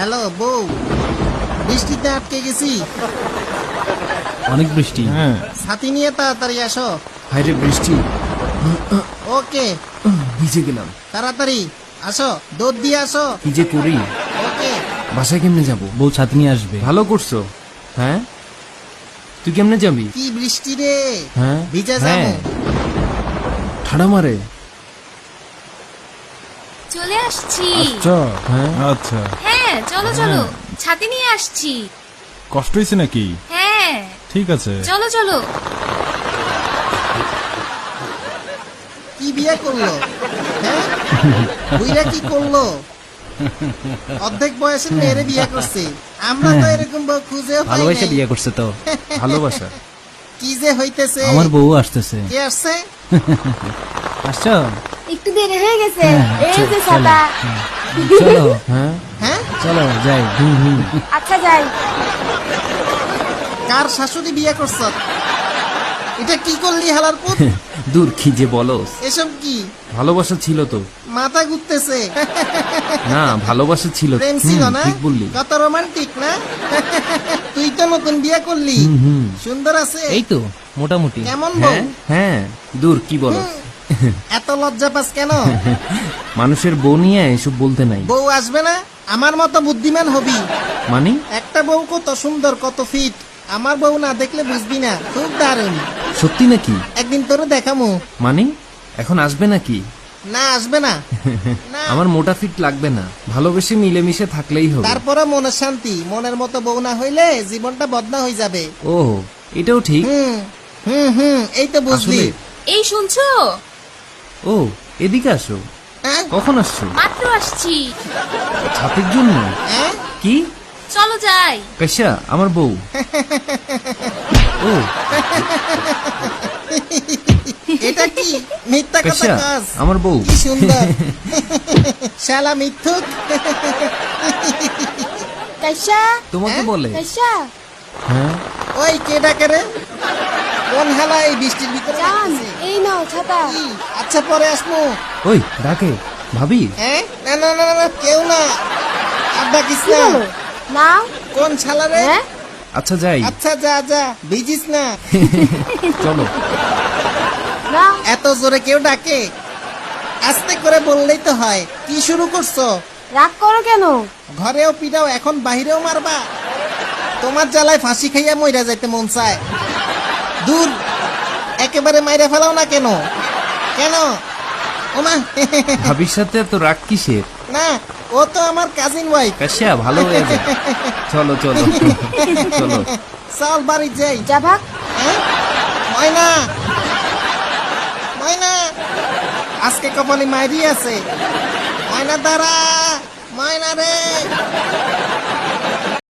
Hello বউ। বৃষ্টিতে আটকে গেছি। অনেক বৃষ্টি। হ্যাঁ। ছাতি নিয়ে তাড়াতাড়ি আসো। হাইরে বৃষ্টি। ওকে। ভিজে গেলাম। তাড়াতাড়ি আসো দুধ দিয়ে আসো। কি যে করি? ওকে। বাসায় কেমনে যাব? বউ ছাতি নিয়ে আসবে। ভালো করছ। হ্যাঁ? তুই কেমনে যাবি? কি বৃষ্টি রে? হ্যাঁ? ভিজে হ্যাঁ। যাব ঠাড়া মারে। চলে আসছি। আচ্ছা হ্যাঁ। আচ্ছা। হ্যাঁ চলো চলো। ছাতি নিয়ে আসছি। কষ্ট হয়েছে নাকি? হ্যাঁ। ঠিক আছে। চলো চলো। কি বিয়ে করল? হ্যাঁ? বুইরা কি করল? অর্ধেক বয়সের মেয়েরে বিয়ে করছে। আমরা তো এরকম বউ পাই ভালোবাসে বিয়ে করছে তো। ভালোবাসা। কি যে হইতেছে? আমার বউ আসতেছে। কে আসছে? আসছো? একটু দেরি হয়ে গেছে। হ্যাঁ, এই যে চলো, ছাতা চলো হ্যাঁ। হ্যাঁ? চলো যাই হুম হুম। আচ্ছা যাই। কার শাশুড়ি বিয়ে করছ? এটা কি করলি হালার পুত? দূর কি যে বলো। এসব কি? ভালোবাসা ছিল তো। মাথা ঘুরতেছে। না ভালোবাসা ছিল। প্রেম হুম, ছিল না? ঠিক বললি। কত রোমান্টিক না? তুই তো নতুন বিয়ে করলি। হুম। সুন্দর আছে। এই তো মোটামুটি। কেমন বউ? হ্যাঁ হ্যাঁ দূর কি বলো। এত লজ্জা পাস কেন? মানুষের বউ নিয়ে এসব বলতে নাই। বউ আসবে না? আমার মতো বুদ্ধিমান হবি। মানে? একটা বউ কত সুন্দর কত ফিট আমার বউ না দেখলে বুঝবি না। খুব দারুণ। সত্যি নাকি? একদিন তোরে দেখামু। মানে? এখন আসবে নাকি? না আসবে না। না আমার মোটা ফিট লাগবে না। ভালোবেসে মিলেমিশে থাকলেই হবে। তারপরে মনের শান্তি। মনের মতো বউ না হইলে জীবনটা বদনা হয়ে যাবে। ও এটাও ঠিক। হুম হুম হুম এই তো বুঝলি। এই শুনছো? ও এদিকে আসো। হ্যাঁ? কখন আসছো? মাত্র আসছি। ছাতের জন্য? হ্যাঁ? কি? চলো যাই। কাশ্যা আমার বউ। ও। এটা কি? মিথ্যা কথা কাজ আমার বউ। কি সুন্দর। শালা মিথ্যুক। কাইসা তোমাকে হ্যাঁ? বলে। কাইসা হ্যাঁ? ওই কে ডাকে রে? কোন হালা এই বৃষ্টির ভিতরে জান এই নাও ছাতা। আচ্ছা পরে আসমু ওই ডাকে ভাবি। হ্যাঁ? না না না না, না কেউ না। আর ডাকিস কি না। কোন শালা রে? হ্যাঁ? আচ্ছা যাই। আচ্ছা যা যা ভিজিস না। চলো। নাও। এত জোরে কেউ ডাকে? আস্তে করে বললেই তো হয়। কি শুরু করছ? রাগ করো কেন? ঘরেও পিটাও এখন বাহিরেও মারবা। তোমার জ্বালায় ফাঁসি খাইয়া মইরা যাইতে মন চায়। দূর। একেবারে মাইরা ফেলাও না কেন? কেন? ওমা। ভাবির সাথে এত রাগ কিসের? না ও তো আমার কাজিন ওয়াইফ কাশ্যা ভালো হয়ে যায় চলো চলো চলো। চল বাড়ি যাই। যা ভাগ। হ্যাঁ? ময়না। ময়না। আজকে কপালি মাইরি আছে। ময়না দাঁড়া। ময়না রে।